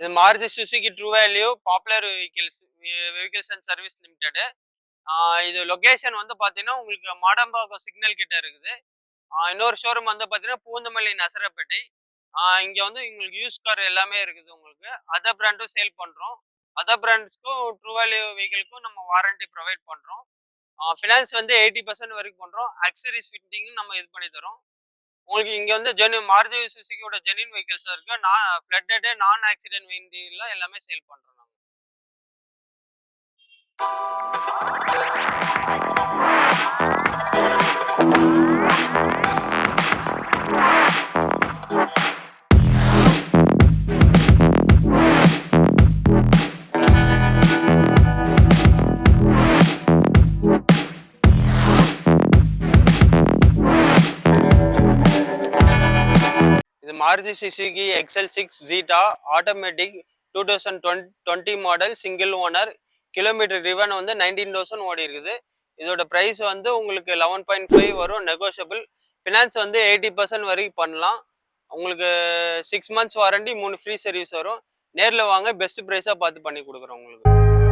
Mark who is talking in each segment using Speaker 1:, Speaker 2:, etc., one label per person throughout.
Speaker 1: இது Maruti Suzuki true value popular vehicles vehicles and service limited. இது location வந்து பார்த்தீங்கன்னா உங்களுக்கு மாடம்பாக்கம் சிக்னல் கிட்ட இருக்குது. இன்னொரு ஷோரூம் வந்து பார்த்தீங்கன்னா பூந்தமல்லி நசரப்பேட்டை. இங்கே வந்து உங்களுக்கு யூஸ் கார் எல்லாமே இருக்குது உங்களுக்கு. அதர் பிராண்டும் சேல் பண்ணுறோம் அதர் பிராண்ட்ஸ்க்கும் ட்ரூ வேல்யூ வெஹிக்கிள்க்கும் நம்ம வாரண்டி ப்ரொவைட் பண்ணுறோம் ஃபினான்ஸ் வந்து எயிட்டி பர்சன்ட் வரைக்கும் பண்ணுறோம் அக்சரிஸ் ஃபிட்டிங்கும் நம்ம இது பண்ணி தரோம். உங்களுக்கு இங்கே வந்து ஜெனு மாருதி சுசுக்கியோட ஜெனின் வெஹிக்கல்ஸ் இருக்கு. நான் ஃப்ளட்டடு நான் ஆக்சிடென்ட் வெஹிக்கிள் எல்லாமே சேல் பண்ணுறோம் நாங்கள் Maruti Suzuki XL six Zeta automatic two thousand twent twenty model single owner kilometre driven வந்து நைன்டீன் தௌசண்ட் ஓடி இருக்குது. இதோட ப்ரைஸ் வந்து உங்களுக்கு லெவன் பாயிண்ட் ஃபைவ் வரும் நெகோஷியபிள் ஃபினான்ஸ் வந்து எயிட்டி பர்சன்ட் வரைக்கும் பண்ணலாம். உங்களுக்கு சிக்ஸ் மந்த்ஸ் வாரண்டி மூணு ஃப்ரீ சர்வீஸ் வரும். நேரில் வாங்க பெஸ்ட் ப்ரைஸாக பார்த்து பண்ணி கொடுக்குறோம் உங்களுக்கு.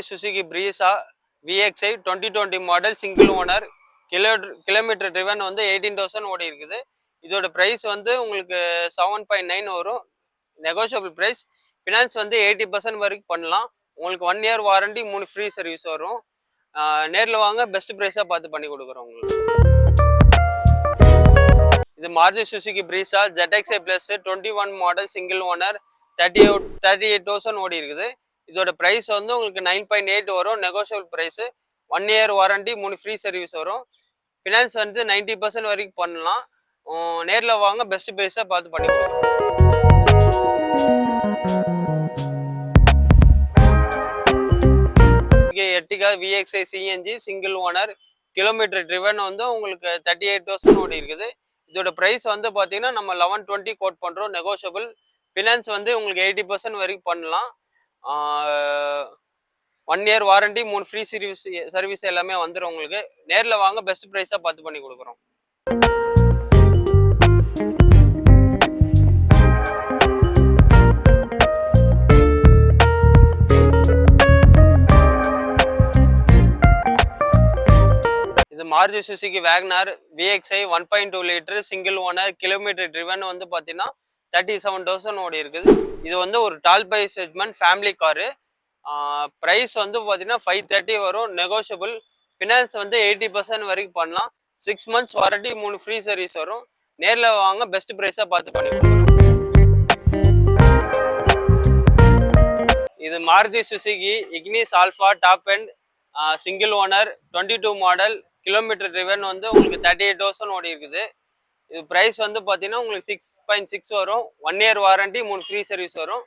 Speaker 1: Maruti Suzuki Brezza VXI twenty twenty model single owner kilo kilometre driven வந்து எயிட்டீன் தௌசண்ட் ஓடி இருக்குது இதோட ப்ரைஸ் வந்து உங்களுக்கு செவன் பாயிண்ட் நைன் வரும். நெகோஷியபிள் ப்ரைஸ் ஃபினான்ஸ் வந்து எயிட்டி பர்சன்ட் வரைக்கும் பண்ணலாம். உங்களுக்கு ஒன் இயர் வாரண்டி மூணு ஃப்ரீ சர்வீஸ் வரும். நேரில் வாங்க பெஸ்ட் ப்ரைஸாக பார்த்து பண்ணி கொடுக்குறோம் உங்களுக்கு. இது Maruti Suzuki Brezza ZXI plus twenty one model single owner thirty eight thirty eight thousand ஓடி இருக்குது இதோட ப்ரைஸ் வந்து உங்களுக்கு நைன் பாயிண்ட் எயிட் வரும். Negotiable price one year warranty மூணு ஃப்ரீ சர்வீஸ் வரும். ஃபினான்ஸ் வந்து நைன்ட்டி பர்சன்ட் வரைக்கும் பண்ணலாம். நேரில் வாங்க. பெஸ்ட் ப்ரைஸாக பார்த்து பண்ணி Ertiga VXI CNG single owner kilometre driven வந்து உங்களுக்கு தேர்ட்டி எயிட் தௌசண்ட் ஓடி இருக்குது. இதோட ப்ரைஸ் வந்து பார்த்தீங்கன்னா நம்ம லெவன் டுவெண்ட்டி கோட் பண்ணுறோம் நெகோஷியபிள் ஃபினான்ஸ் வந்து உங்களுக்கு எயிட்டி பர்சன்ட் வரைக்கும் பண்ணலாம். ஒன் இயர் வாரண்டி மூணு ஃப்ரீ சர்வீஸ் சர்வீஸ் எல்லாமே வந்துடும் உங்களுக்கு. நேரில் வாங்க பெஸ்ட் ப்ரைஸாக பார்த்து பண்ணி கொடுக்குறோம். இது Maruti Suzuki WagonR VXI one point two litre single owner kilometre driven வந்து பார்த்தீங்கன்னா தேர்ட்டி செவன் தௌசண்ட் ஓடி இருக்குது. இது வந்து ஒரு tall boy segment family car price வந்து பார்த்தீங்கன்னா ஃபைவ் தேர்ட்டி வரும். நெகோஷியபிள் ஃபினான்ஸ் வந்து எயிட்டி பர்சன்ட் வரைக்கும் பண்ணலாம். சிக்ஸ் மந்த்ஸ் வாரண்டி மூணு ஃப்ரீ சர்வீஸ் வரும். நேரில் வாங்க பெஸ்ட் ப்ரைஸாக பார்த்து பண்ணி இது Maruti Suzuki Ignis Alpha top end single owner twenty two model kilometre driven வந்து உங்களுக்கு தேர்ட்டி எயிட் தௌசண்ட் ஓடி இருக்குது. இது ப்ரைஸ் வந்து பார்த்தீங்கன்னா உங்களுக்கு சிக்ஸ் பாயிண்ட் சிக்ஸ் வரும். ஒன் இயர் வாரண்டி மூணு ஃப்ரீ சர்வீஸ் வரும்.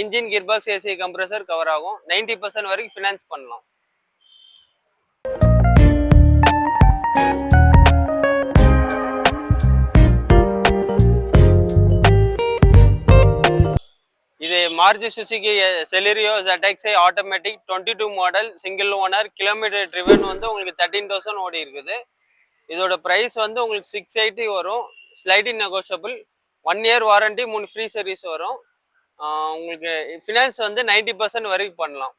Speaker 1: Engine gearbox AC compressor cover ஆகும். நைன்டி பர்சன்ட் வரைக்கும் ஃபினான்ஸ் பண்ணலாம். இது Maruti Suzuki Celerio ZXi automatic twenty two model single owner kilometre driven வந்து உங்களுக்கு தேர்ட்டீன் தௌசண்ட் ஓடி இருக்குது. இதோட ப்ரைஸ் வந்து உங்களுக்கு சிக்ஸ் எயிட்டி வரும். Slightly negotiable one year warranty மூணு ஃப்ரீ சர்வீஸ் வரும். உங்களுக்கு ஃபினான்ஸ் வந்து நைன்டி பர்சன்ட் வரைக்கும் பண்ணலாம்.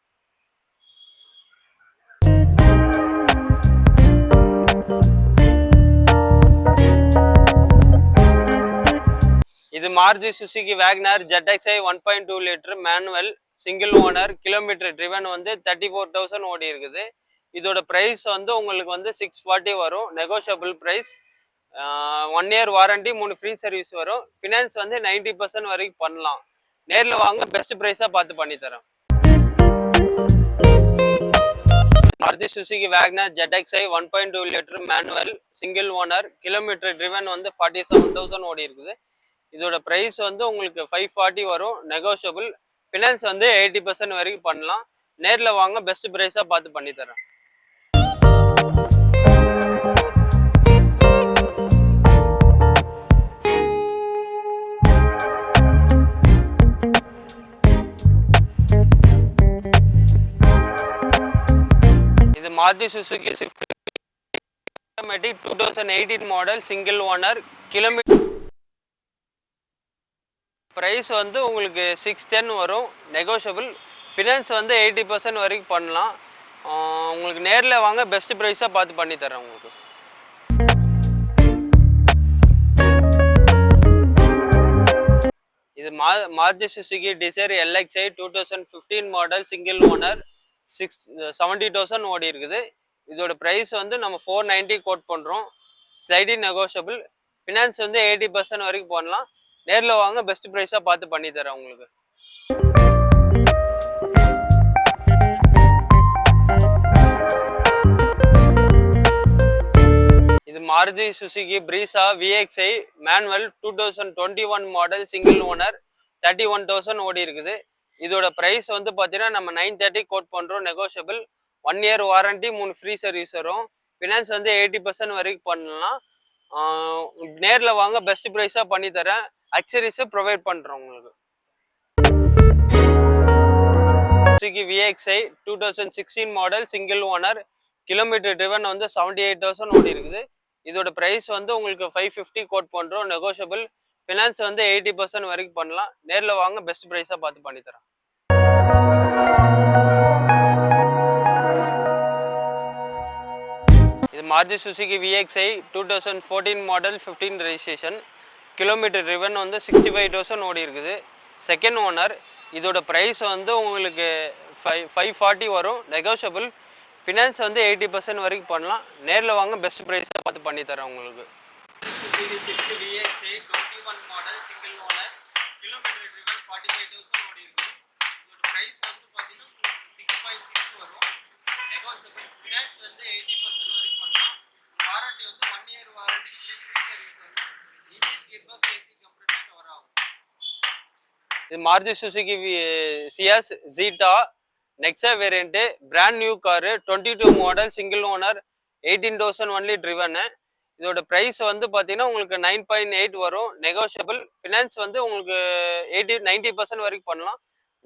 Speaker 1: இது Maruti Suzuki WagonR ZXI one point two litre manual single owner kilometre driven வந்து தேர்ட்டி ஃபோர் தௌசண்ட் ஓடி இருக்குது. இதோட ப்ரைஸ் வந்து உங்களுக்கு வந்து சிக்ஸ் ஃபார்ட்டி வரும். Negotiable price one year warranty மூணு ஃப்ரீ சர்வீஸ் வரும். ஃபினான்ஸ் வந்து நைன்டி பர்சன்ட் வரைக்கும் பண்ணலாம். நேரில் வாங்க பெஸ்ட் ப்ரைஸாக பார்த்து பண்ணித்தரேன் Maruti Suzuki WagonR ZXI one point two litre manual single owner kilometre driven வந்து ஃபார்ட்டி செவன் தௌசண்ட் ஓடி இருக்குது. இதோட ப்ரைஸ் வந்து உங்களுக்கு ஃபைவ் ஃபார்ட்டி வரும். நெகோஷியபிள் ஃபினான்ஸ் வந்து எயிட்டி பர்சன்ட் வரைக்கும் பண்ணலாம். நேரில் வாங்க பெஸ்ட் ப்ரைஸாக பார்த்து பண்ணித்தரேன் Maruti Suzuki Swift automatic two thousand eighteen model single owner kilometre price வந்து உங்களுக்கு சிக்ஸ் டென் வரும். நெகோஷியபிள் ஃபினான்ஸ் வந்து எயிட்டி பர்சன்ட் வரைக்கும் பண்ணலாம். உங்களுக்கு நேரில் வாங்க பெஸ்ட் ப்ரைஸாக பார்த்து பண்ணி தரேன் உங்களுக்கு. இது மா Maruti Suzuki Dzire LXI two thousand fifteen model single owner six seventy thousand ஓடி இருக்குது. இதோட ப்ரைஸ் வந்து நம்ம ஃபோர் நைன்ட்டி கோட் பண்ணுறோம் ஸ்லைடி நெகோஷியபிள் ஃபினான்ஸ் வந்து எயிட்டி பர்சன்ட் வரைக்கும் பண்ணலாம் நேரில் வாங்க பெஸ்ட் ப்ரைஸாக பார்த்து பண்ணி தரேன் உங்களுக்கு. இது Maruti Suzuki Brezza VXI manual two thousand twenty one model single owner thirty one thousand ஓடி இருக்குது. இதோட ப்ரைஸ் வந்து பார்த்தீங்கன்னா நம்ம நைன் தேர்ட்டி கோட் பண்ணுறோம் நெகோஷியபிள் ஒன் இயர் வாரண்டி மூணு ஃப்ரீ சர்வீஸ் வரும். ஃபினான்ஸ் வந்து எயிட்டி பர்சன்ட் வரைக்கும் பண்ணலாம். நேரில் வாங்க பெஸ்ட் ப்ரைஸாக பண்ணித்தரேன் அக்சரிஸு ப்ரொவைட் பண்ணுறோம் உங்களுக்கு. Suzuki VXI two thousand sixteen model single owner kilometre driven வந்து செவன்டி எயிட் தௌசண்ட் ஓடி இருக்குது. இதோட ப்ரைஸ் வந்து உங்களுக்கு ஃபைவ் ஃபிஃப்டி கோட் பண்ணுறோம் நெகோஷியபிள் ஃபினான்ஸ் வந்து எயிட்டி பர்சன்ட் வரைக்கும் பண்ணலாம். நேரில் வாங்க பெஸ்ட் ப்ரைஸாக பார்த்து பண்ணித்தரேன் இது Maruti Suzuki VXI two thousand fourteen model fifteen registration kilometre driven வந்து சிக்ஸ்டி ஃபைவ் தௌசண்ட் ஓடி இருக்குது. செகண்ட் ஓனர் இதோட ப்ரைஸ் வந்து உங்களுக்கு ஃபைவ் ஃபைவ் ஃபார்ட்டி வரும். நெகோஷியபிள் ஃபினான்ஸ் வந்து எயிட்டி பர்சன்ட் வரைக்கும் பண்ணலாம். நேரில் வாங்க பெஸ்ட் ப்ரைஸாக பார்த்து பண்ணித்தரேன் உங்களுக்கு. Suzuki model single owner kilometre forty five thousand ஓடி இதோட ப்ரைஸ் வந்து பார்த்தீங்கன்னா சிக்ஸ் பாயிண்ட் சிக்ஸ் வரும் ஃபினான்ஸ் வந்து எயிட்டி பர்சன்ட் வரைக்கும் பண்ணலாம் வாரண்டி வந்து one year warranty engine gear box AC cover ஆகும் இது Maruti Suzuki Ciaz Zeta Nexa variant brand new car twenty two model single owner eighteen thousand only driven இதோட price வந்து பார்த்தீங்கன்னா உங்களுக்கு நைன் பாயிண்ட் எயிட் வரும். Negotiable finance வந்து உங்களுக்கு eighty ninety percent வரைக்கும் பண்ணலாம்.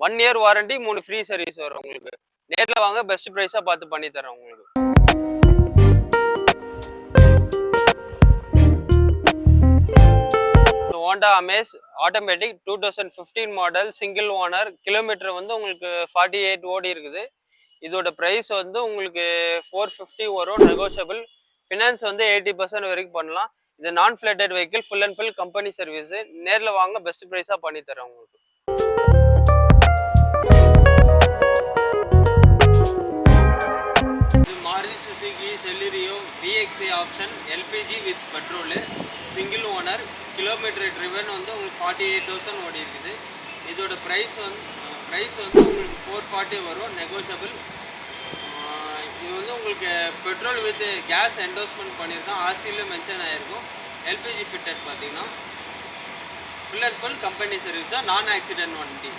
Speaker 1: ஒன் இயர் வாரண்டி மூணு ஃப்ரீ சர்வீஸ் வரும் உங்களுக்கு. நேரில் வாங்க பெஸ்ட் ப்ரைஸாக பார்த்து பண்ணி தரேன் உங்களுக்கு. Honda Amaze automatic two thousand fifteen model single owner kilometre வந்து உங்களுக்கு ஃபார்ட்டி எயிட் ஓடி இருக்குது. இதோட ப்ரைஸ் வந்து உங்களுக்கு ஃபோர் ஃபிஃப்டி வரும். நெகோஷியபிள் ஃபினான்ஸ் வந்து எயிட்டி பர்சன்ட் வரைக்கும் பண்ணலாம். இது non flooded vehicle full and full company service நேரில் வாங்க பெஸ்ட் ப்ரைஸாக பண்ணி தரேன் உங்களுக்கு. இது Maruti Suzuki Celerio VXI option LPG with petrol single owner kilometre driven வந்து உங்களுக்கு ஃபார்ட்டி எயிட் தௌசண்ட் ஓடி இருக்குது இதோட ப்ரைஸ் வந்து ப்ரைஸ் வந்து உங்களுக்கு ஃபோர் ஃபார்ட்டி வரும். நெகோஷியபிள் இது வந்து உங்களுக்கு பெட்ரோல் வித் கேஸ் என்டோஸ்மெண்ட் பண்ணியிருக்கோம். ஆர்சியில் மென்ஷன் ஆகிருக்கும் எல்பிஜி ஃபிட்டட் பார்த்தீங்கன்னா. ஃபுல் அண்ட் ஃபுல் கம்பெனி சர்வீஸாக நான் ஆக்சிடென்ட் வண்டி.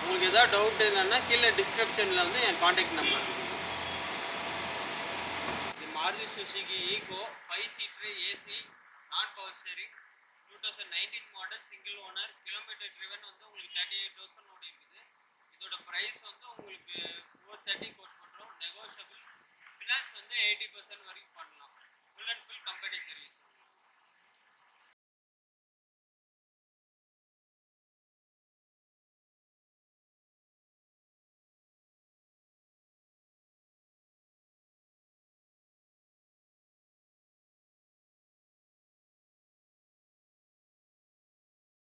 Speaker 1: உங்களுக்கு ஏதாவது டவுட் என்னன்னா கீழே டிஸ்கிரிப்ஷனில் வந்து என் காண்டாக்ட் நம்பர் இது மாருதி சுசுகி ஈகோ ஃபைவ்